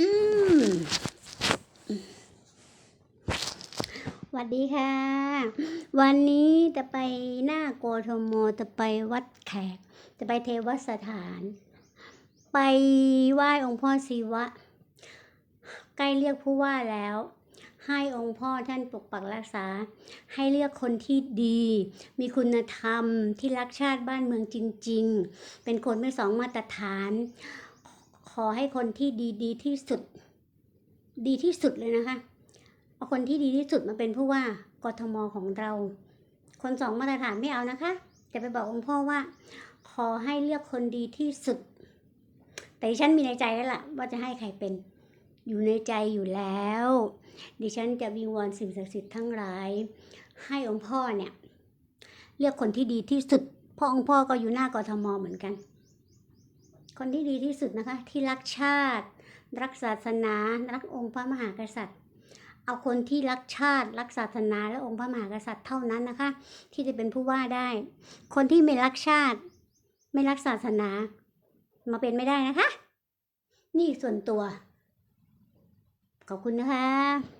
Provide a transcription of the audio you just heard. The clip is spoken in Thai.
อืมสวัสดีค่ะ วันนี้จะไปหน้าโกทมจะไปวัดแขก จะไปเทวสถาน ไปไหว้องค์พ่อศิวะ ใกล้เรียกผู้ว่าแล้ว ให้องค์พ่อท่านปกปักรักษา ให้เลือกคนที่ดี มีคุณธรรมที่รักชาติบ้านเมืองจริง ๆ เป็นคนไม่สองมาตรฐาน อให้คนที่ดีดีที่สุด ดีที่สุดเลยนะคะ เอาคนที่ดีที่สุดมาเป็นผู้ว่ากทมของเรา คนสองมาตรฐานไม่เอานะคะ จะไปบอกองค์พ่อว่า ขอให้เลือกคนดีที่สุด แต่ดิฉันมีในใจแล้วล่ะ ว่าจะให้ใครเป็น อยู่ในใจอยู่แล้ว ดิฉันจะวิงวอนสิ่งศักดิ์สิทธิ์ทั้งหลาย ให้องค์พ่อเนี่ย เลือกคนที่ดีที่สุดเพราะองค์พ่อก็อยู่หน้ากทมเหมือนกัน คนที่ดีที่สุดนะคะ ที่รักชาติ รักศาสนา รักองค์พระมหากษัตริย์ เอาคนที่รักชาติ รักศาสนา และองค์พระมหากษัตริย์เท่านั้นนะคะ ที่จะเป็นผู้ว่าได้ คนที่ไม่รักชาติ ไม่รักศาสนา มาเป็นไม่ได้นะคะ นี่ส่วนตัว ขอบคุณนะคะ